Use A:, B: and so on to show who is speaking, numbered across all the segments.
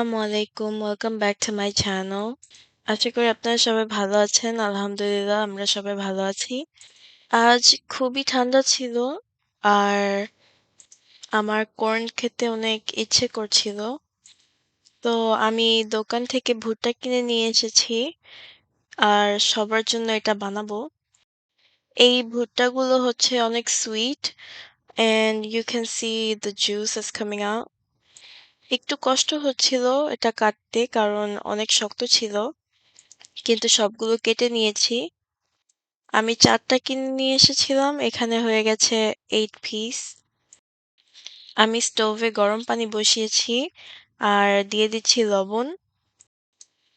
A: আসসালামু আলাইকুম। Welcome back to my channel. আশা করি আপনারা সবাই ভালো আছেন। আলহামদুলিল্লাহ আমরা সবাই ভালো আছি। আজ খুবই ঠান্ডা ছিল, আর আমার কর্ন খেতে অনেক ইচ্ছে করছিল। তো আমি দোকান থেকে ভুট্টা কিনে নিয়ে এসেছি, আর সবার জন্য এটা বানাবো। এই ভুট্টাগুলো হচ্ছে অনেক sweet and you can see the juice is coming out. একটু কষ্ট হচ্ছিল এটা কাটতে, কারণ অনেক শক্ত ছিল। কিন্তু সবগুলো কেটে নিয়েছি। আমি ৪ টা কিনে নিয়ে এসেছিলাম। এখানে হয়ে গেছে এইট পিস। আমি স্টোভে গরম পানি বসিয়েছি আর দিয়ে দিচ্ছি লবণ।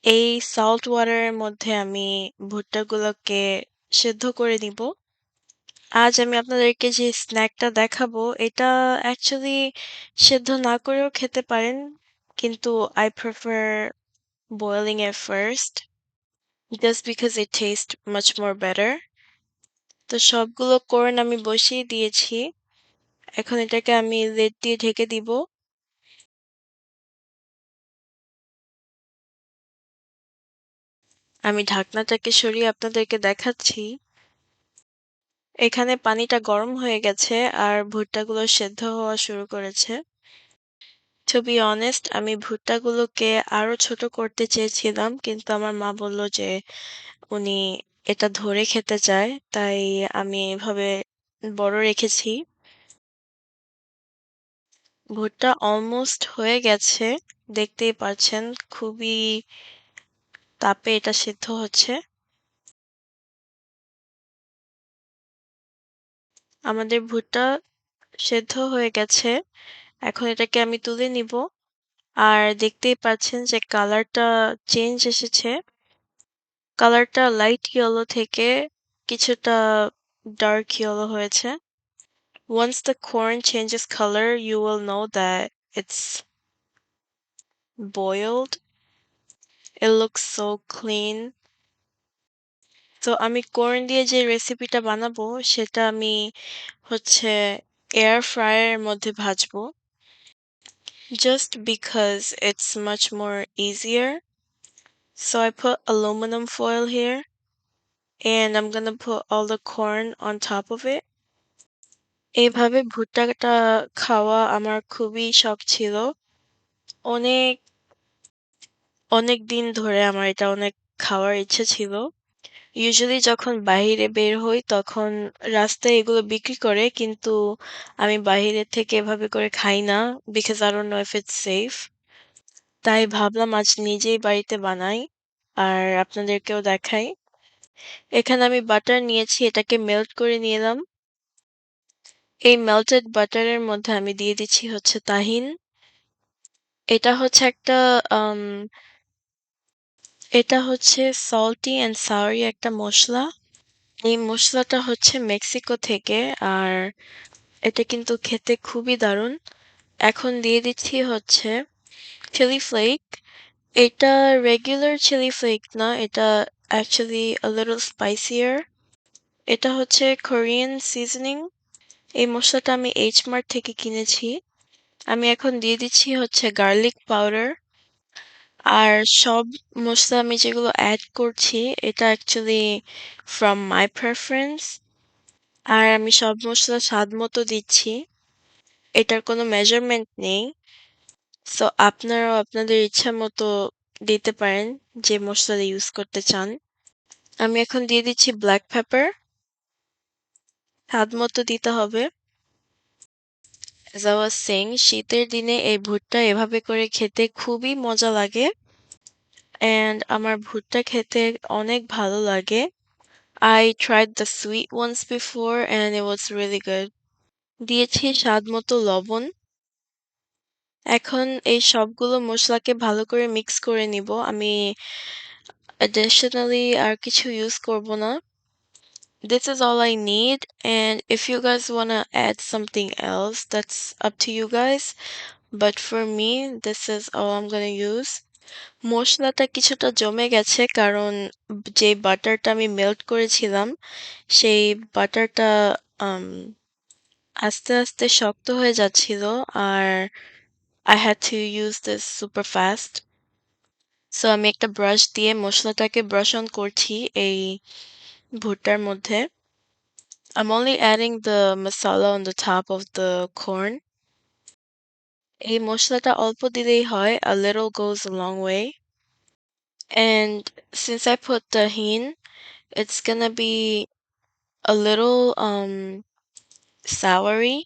A: এই সল্ট ওয়াটারের মধ্যে আমি ভুট্টাগুলোকে সেদ্ধ করে নিব। আজ আমি আপনাদেরকে যে স্ন্যাকটা দেখাবো, এটা অ্যাকচুয়ালি সেদ্ধ না করেও খেতে পারেন। কিন্তু I prefer boiling it first, just because it tastes much more better. তো সবগুলো কর্ন আমি বসিয়ে দিয়েছি। এখন এটাকে আমি লিড দিয়ে ঢেকে দিব। আমি ঢাকনাটাকে সরিয়ে আপনাদেরকে দেখাচ্ছি। এখানে পানিটা গরম হয়ে গেছে আর ভুট্টাগুলো সেদ্ধ হওয়া শুরু করেছে। টু বি অনেস্ট আমি ভুট্টাগুলোকে আরও ছোট করতে চেয়েছিলাম, কিন্তু আমার মা বলল যে উনি এটা ধরে খেতে চায়, তাই আমি এভাবে বড় রেখেছি। ভুট্টা অলমোস্ট হয়ে গেছে, দেখতেই পাচ্ছেন খুবই তাপে এটা সিদ্ধ হচ্ছে। আমাদের ভুট্টা সেদ্ধ হয়ে গেছে। এখন এটাকে আমি তুলে নিব। আর দেখতেই পাচ্ছেন যে কালারটা চেঞ্জ এসেছে। কালারটা লাইট ইয়েলো থেকে কিছুটা ডার্ক ইয়েলো হয়েছে। Once the corn changes color, you will know that it's boiled. It looks so clean. তো আমি কর্ন দিয়ে যে রেসিপিটা বানাবো, সেটা আমি হচ্ছে এয়ার ফ্রায়ারের মধ্যে ভাজবো। Just because it's much more easier. So I put aluminum foil here, and I'm gonna put all the corn on top of it. এভাবে ভুট্টাটা খাওয়া আমার খুবই শখ ছিল। অনেক অনেক দিন ধরে আমার এটা অনেক খাওয়ার ইচ্ছে ছিল। ইউজুয়ালি যখন বাহিরে বের হই তখন রাস্তায় এগুলো বিক্রি করে, কিন্তু আমি বাহিরের থেকে এভাবে করে খাই না I don't know if it's safe. তাই ভাবলাম আজ নিজেই বাড়িতে বানাই আর আপনাদেরকেও দেখাই। এখানে আমি বাটার নিয়েছি, এটাকে মেল্ট করে নিলাম। এই মেল্টেড বাটারের মধ্যে আমি দিয়ে দিচ্ছি হচ্ছে তাহিন। এটা হচ্ছে একটা এটা হচ্ছে সল্টি অ্যান্ড soury একটা মসলা। এই মসলাটা হচ্ছে মেক্সিকো থেকে, আর এটা কিন্তু খেতে খুবই দারুণ। এখন দিয়ে দিচ্ছি হচ্ছে চিলি ফ্লেক। এটা রেগুলার চিলি ফ্লেক না, এটা অ্যাকচুয়ালি a little spicier. এটা হচ্ছে কোরিয়ান সিজনিং। এই মসলাটা আমি এইচ মার্ট থেকে কিনেছি। আমি এখন দিয়ে দিচ্ছি হচ্ছে গার্লিক পাউডার। আর সব মশলা আমি যেগুলো অ্যাড করছি, এটা অ্যাকচুয়ালি ফ্রম মাই preference. আর আমি সব মশলা স্বাদ মতো দিচ্ছি। এটার কোনো মেজারমেন্ট নেই। সো আপনারাও আপনাদের ইচ্ছা মতো দিতে পারেন যে মসলা ইউজ করতে চান। আমি এখন দিয়ে দিচ্ছি ব্ল্যাক পেপার। স্বাদ মতো দিতে হবে। As I was saying শীতের দিনে এই ভুট্টা এভাবে করে খেতে খুবই মজা লাগে। অ্যান্ড আমার ভুট্টা খেতে অনেক ভালো লাগে। I tried the sweet once before and it was really good. দিয়েছি স্বাদ মতো লবণ। এখন এই সবগুলো মশলাকে ভালো করে মিক্স করে নিব। আমি additionally আর কিছু ইউজ করব না। This is all I need and if you guys wanna add something else that's up to you guys. But for me this is all I'm gonna use. মসলাটা কিছুটা জমে গেছে কারণ যে বাটারটা আমি মেল্ট করেছিলাম সেই বাটারটা আম আস্তে, আস্তে শক্ত হয়ে যাচ্ছিল আর I had to use this super fast. So আমি একটা ব্রাশ দিয়ে মসলাটাকে ব্রাশ অন করছি এই ভুট্টার মধ্যে I'm only adding the masala on the top of the corn. এই মসলাটা অল্প দিলেই হয় a little goes a long way. And since I put tahin, it's gonna be a little um soury,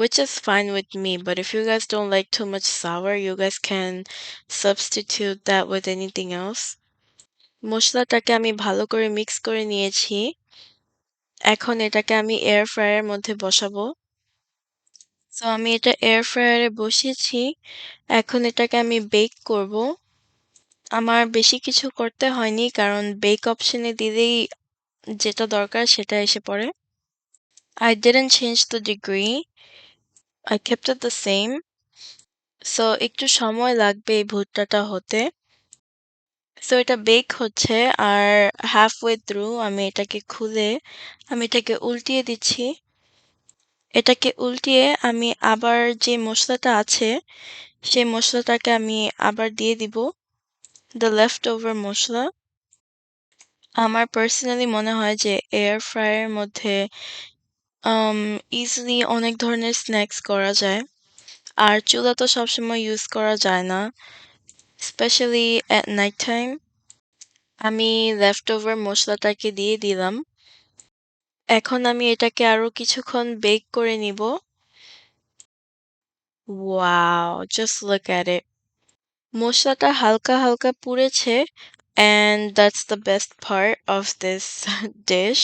A: which is fine with me. But if you guys don't like too much sour, you guys can substitute that with anything else. মসলাটাকে আমি ভালো করে mix করে নিয়েছি। এখন এটাকে আমি air ফ্রায়ারের মধ্যে বসাবো। সো আমি এটা এয়ার ফ্রায়ারে বসিয়েছি। এখন এটাকে আমি বেক করব। আমার বেশি কিছু করতে হয়নি, কারণ বেক অপশনে দিলেই যেটা দরকার সেটা এসে পড়ে। I didn't change the degree. I kept the same. So একটু সময় লাগবে এই ভুট্টাটা হতে। সো এটা বেক হচ্ছে আর হাফ ওয়ে থ্রু আমি এটাকে খুলে আমি এটাকে উল্টিয়ে দিচ্ছি। এটাকে উল্টিয়ে আমি আবার যে মশলাটা আছে, সেই মশলাটাকে আমি আবার দিয়ে দিব দ্য লেফট ওভার মশলা। আমার পার্সোনালি মনে হয় যে এয়ার ফ্রায়ারের মধ্যে ইজিলি অনেক ধরনের স্ন্যাক্স করা যায়। আর চুলা তো সবসময় ইউজ করা যায় না। অ্যাট নাইট টাইম আমি লেফট ওভার মশলাটাকে দিয়ে দিলাম। এখন আমি এটাকে আরও কিছুক্ষণ বেক করে নিব। Wow just look at it মশলাটা হালকা হালকা পুড়েছে and that's the best part of this dish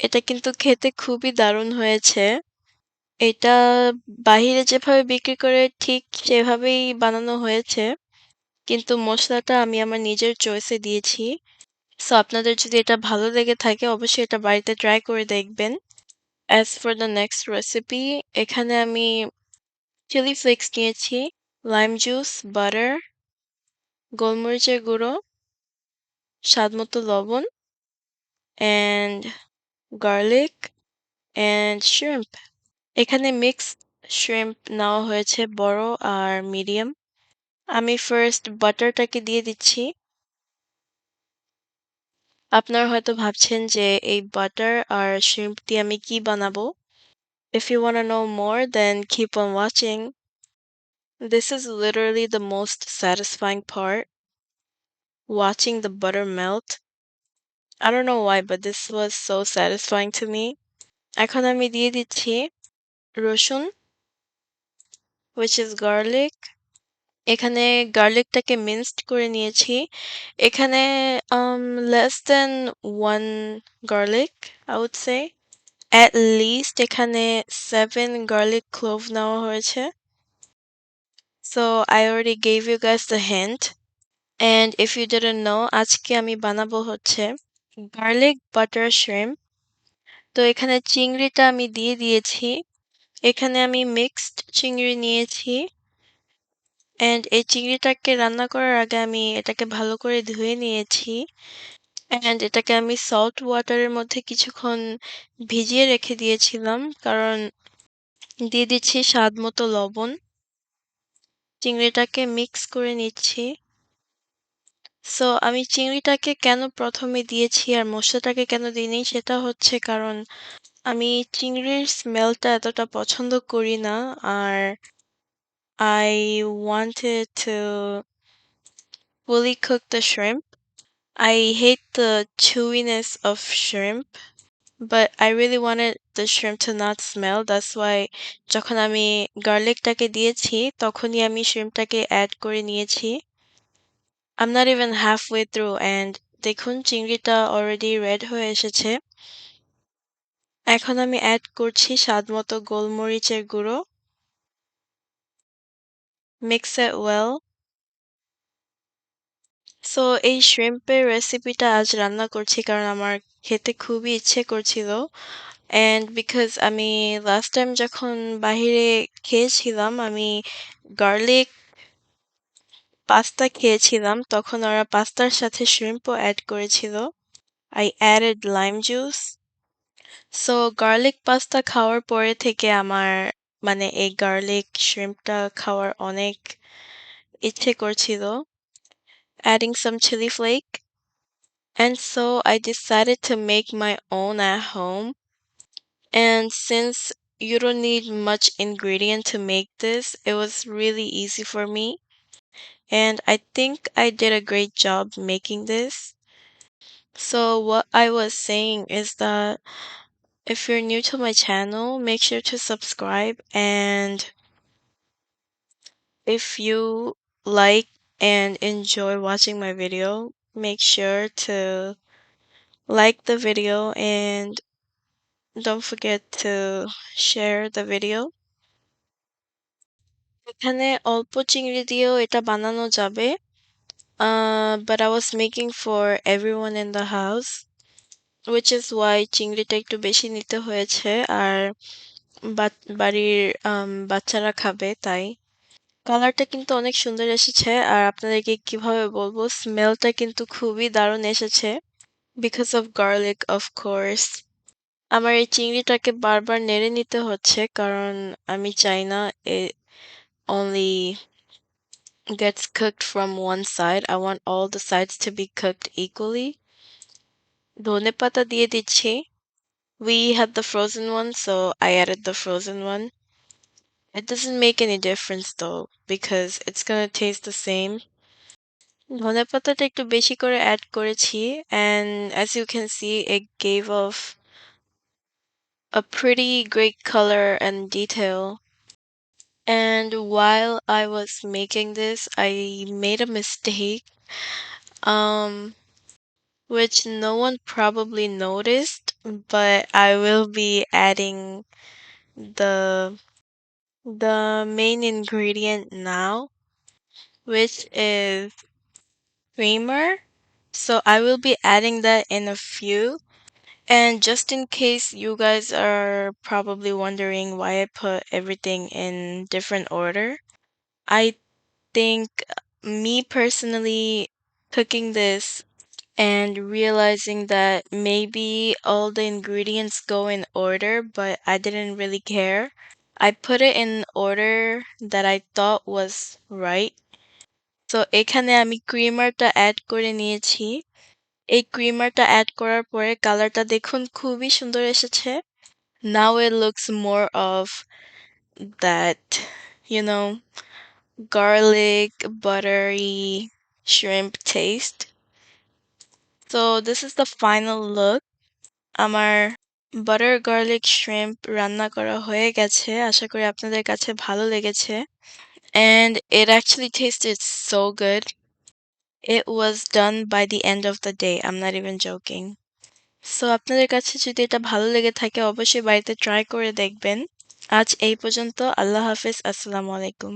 A: এটা কিন্তু খেতে খুবই দারুণ হয়েছে। এটা বাহিরে যেভাবে বিক্রি করে ঠিক সেভাবেই বানানো হয়েছে। কিন্তু মশলাটা আমি আমার নিজের চয়েসে দিয়েছি। সো আপনাদের যদি এটা ভালো লেগে থাকে, অবশ্যই এটা বাড়িতে ট্রাই করে দেখবেন। As for the next recipe এখানে আমি চিলি ফ্লেক্স নিয়েছি লাইম জুস বাটার গোলমরিচের গুঁড়ো স্বাদমতো লবণ অ্যান্ড গার্লিক অ্যান্ড শ্রিম্প এখানে মিক্সড শ্রিম্প নেওয়া হয়েছে, বড় আর মিডিয়াম আমি ফার্স্ট বাটারটাকে দিয়ে দিচ্ছি আপনারা হয়তো ভাবছেন যে এই বাটার আর শ্রিম্প দিয়ে আমি কি বানাবো If you want to know more, then keep on watching. This is literally the most satisfying part. Watching the butter melt. I don't know why, but this was so satisfying to me. এখন আমি দিয়ে দিচ্ছি রসুন which is garlic এখানে গার্লিকটাকে মিনসড করে নিয়েছি। এখানে less than one garlic আউটসে অ্যাট লিস্ট এখানে সেভেন গার্লিক ক্লোভ নেওয়া হয়েছে। So I already gave you guys the hand and if you don't know আজকে আমি বানাবো হচ্ছে গার্লিক বাটার শ্রেম তো এখানে চিংড়িটা আমি দিয়ে দিয়েছি। এখানে আমি মিক্সড চিংড়ি নিয়েছি। অ্যান্ড এই চিংড়িটাকে রান্না করার আগে আমি এটাকে ভালো করে ধুয়ে নিয়েছি। অ্যান্ড এটাকে আমি সল্ট ওয়াটারের মধ্যে কিছুক্ষণ ভিজিয়ে রেখে দিয়েছিলাম, কারণ দিয়ে দিচ্ছি স্বাদ মতো লবণ। চিংড়িটাকে মিক্স করে নিচ্ছি। সো আমি চিংড়িটাকে কেন প্রথমে দিয়েছি আর মশলাটাকে কেন দিইনি সেটা হচ্ছে কারণ আমি চিংড়ির স্মেলটা এতটা পছন্দ করি না। আর I wanted to fully cook the shrimp. I hate the chewiness of shrimp, but I really wanted the shrimp to not smell. That's why যখন আমি গার্লিকটাকে দিয়েছি তখনই আমি শ্রিম্পটাকে অ্যাড করে নিয়েছি I'm not even halfway through and দেখুন চিংড়িটা already red হয়ে এসেছে এখন আমি অ্যাড করছি স্বাদ মতো গোলমরিচের গুঁড়ো মিক্স it well. সো এই শ্রিম্পের রেসিপিটা আজ রান্না করছি কারণ আমার খেতে খুবই ইচ্ছে করছিল। অ্যান্ড বিকজ আমি লাস্ট টাইম যখন বাহিরে খেয়েছিলাম, আমি গার্লিক পাস্তা খেয়েছিলাম, তখন ওরা পাস্তার সাথে শ্রিম্পও অ্যাড করেছিল। I added lime juice so garlic pasta খাওয়ার পরে থেকে আমার মানে এই গার্লিক শ্রিম্পটা খাওয়ার অনেক ইচ্ছে করছিল। Adding some chili flake. And so I decided to make my own at home. And since you don't need much ingredient to make this, it was really easy for me. And I think I did a great job making this. So what I was saying is that if you're new to my channel, make sure to subscribe and if you like and enjoy watching my video, make sure to like the video and don't forget to share the video. এখানে অল্প চিংড়ি দিয়েও এটা বানানো যাবে। Uh, but I was making for everyone in the house, which is why চিংড়িটা একটু বেশি নিতে হয়েছে আর বা- বাড়ির বাচ্চারা খাবে, তাই। কালারটা কিন্তু অনেক সুন্দর এসেছে আর আপনাদেরকে কীভাবে বলব স্মেলটা কিন্তু খুবই দারুণ এসেছে because of garlic of course আমার এই চিংড়িটাকে বারবার নেড়ে নিতে হচ্ছে, কারণ আমি চাই না only gets cooked from one side. I want all the sides to be cooked equally. ধনে পাতা দিয়ে দিচ্ছি we had the frozen one so I added the frozen one it doesn't make any difference though because it's gonna taste the same ধনে পাতাটা একটু বেশি করে add করেছি and as you can see it gave off a pretty great color and detail and while I was making this I made a mistake um which no one probably noticed but I will be adding the the main ingredient now which is creamer. So I will be adding that in a few. And just in case you guys are probably wondering why I put everything in different order I think me personally cooking this and realizing that maybe all the ingredients go in order but I didn't really care I put it in order that I thought was right তো এখানে আমি ক্রিমারটা add করে নিয়েছি এই ক্রিমারটা add করার পরে কালারটা দেখুন খুবই সুন্দর এসেছে now it looks more of that you know garlic buttery shrimp taste so, this is the final look. আমার বাটার গার্লিক শ্রিম্প রান্না করা হয়ে গেছে। আশা করি আপনাদের কাছে ভালো লেগেছে। And it actually tasted so good it was done by the end of the day I'm not even joking so আপনাদের কাছে যদি এটা ভালো লেগে থাকে, অবশ্যই বাড়িতে ট্রাই করে দেখবেন। আজ এই পর্যন্ত। আল্লাহ হাফেজ। আসসালামু আলাইকুম।